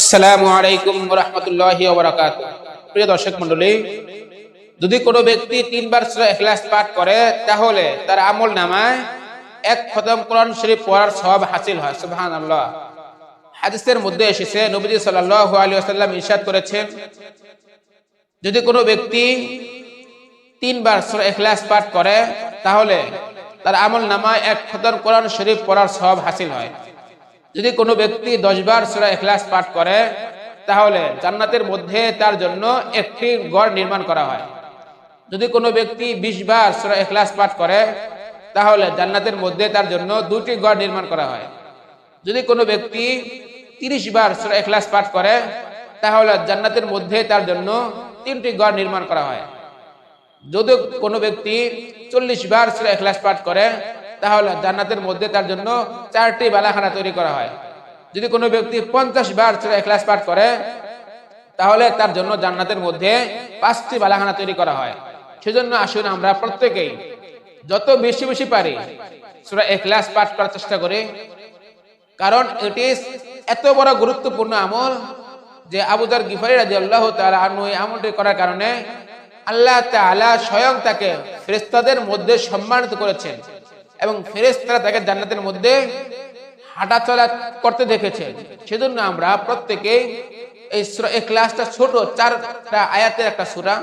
আসসালামু আলাইকুম রহমতুল্লাহ ওবরাকাত প্রিয় দর্শক মন্ডলী যদি কোনো ব্যক্তি তিনবার সূরা ইখলাস পাঠ করে, তাহলে তার আমল নামায় এক খতম কোরআন শরীফ পড়ার সব হাসিল হয়, সুবহানাল্লাহ। হাদিসের মধ্যে এসেছে, নবীজি সাল্লাল্লাহু আলাইহি ওয়াসাল্লাম ইরশাদ করেছেন, যদি কোনো ব্যক্তি তিনবার সূরা ইখলাস পাঠ করে, তাহলে তার আমল নামায় এক খতম কোরআন শরীফ পড়ার সব হাসিল হয়। যদি কোনো ব্যক্তি দশবার সুরা ইখলাস পাঠ করে, তাহলে জান্নাতের মধ্যে তার জন্য একটি গড় নির্মাণ করা হয়। যদি কোনো ব্যক্তি বিশ বার সুরা ইখলাস পাঠ করে, তাহলে জান্নাতের মধ্যে তার জন্য দুটি গড় নির্মাণ করা হয়। যদি কোনো ব্যক্তি তিরিশ বার সুরা ইখলাস পাঠ করে, তাহলে জান্নাতের মধ্যে তার জন্য তিনটি গড় নির্মাণ করা হয়। যদি কোনো ব্যক্তি চল্লিশ বার সুরা ইখলাস পাঠ করে তাহলে জান্নাতের মধ্যে তার জন্য চারটি বালাখানা তৈরি করা হয়। যদি কোনো ব্যক্তি পঞ্চাশ বার সুরা ইখলাস পাঠ করে, তাহলে তার জন্য জান্নাতের মধ্যে পাঁচটি বালাখানা তৈরি করা হয়। সেজন্য আসুন আমরা প্রত্যেকেই যত বেশি বেশি পারি সুরা ইখলাস পাঠ করার চেষ্টা করি। কারণ এটি এত বড় গুরুত্বপূর্ণ আমল যে আবুদার গিফারি রাজি আল্লাহ তালা আনু আমলটি করার কারণে আল্লাহ তাআলা স্বয়ং তাকে ফেরেস্তাদের মধ্যে সম্মানিত করেছেন। এবং ফেরেস্তারা তাকে জান্নাতের মধ্যে হাঁটাচলা করতে দেখেছে। সেজন্য আমরা প্রত্যেকে এই ইখলাসটা ছোট, চারটা আয়াতের একটা সূরা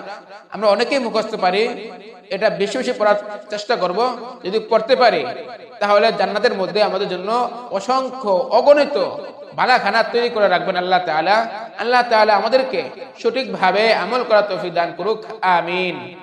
আমরা অনেকেই মুখস্থ পারি। এটা বেশি বেশি পড়ার চেষ্টা করব। যদি পড়তে পারি, তাহলে জান্নাতের মধ্যে আমাদের জন্য অসংখ্য অগণিত বালাখানা তৈরি করে রাখবেন আল্লাহ তাআলা। আল্লাহ তাআলা আমাদেরকে সঠিকভাবে আমল করা তৌফিক দান করুক। আমিন।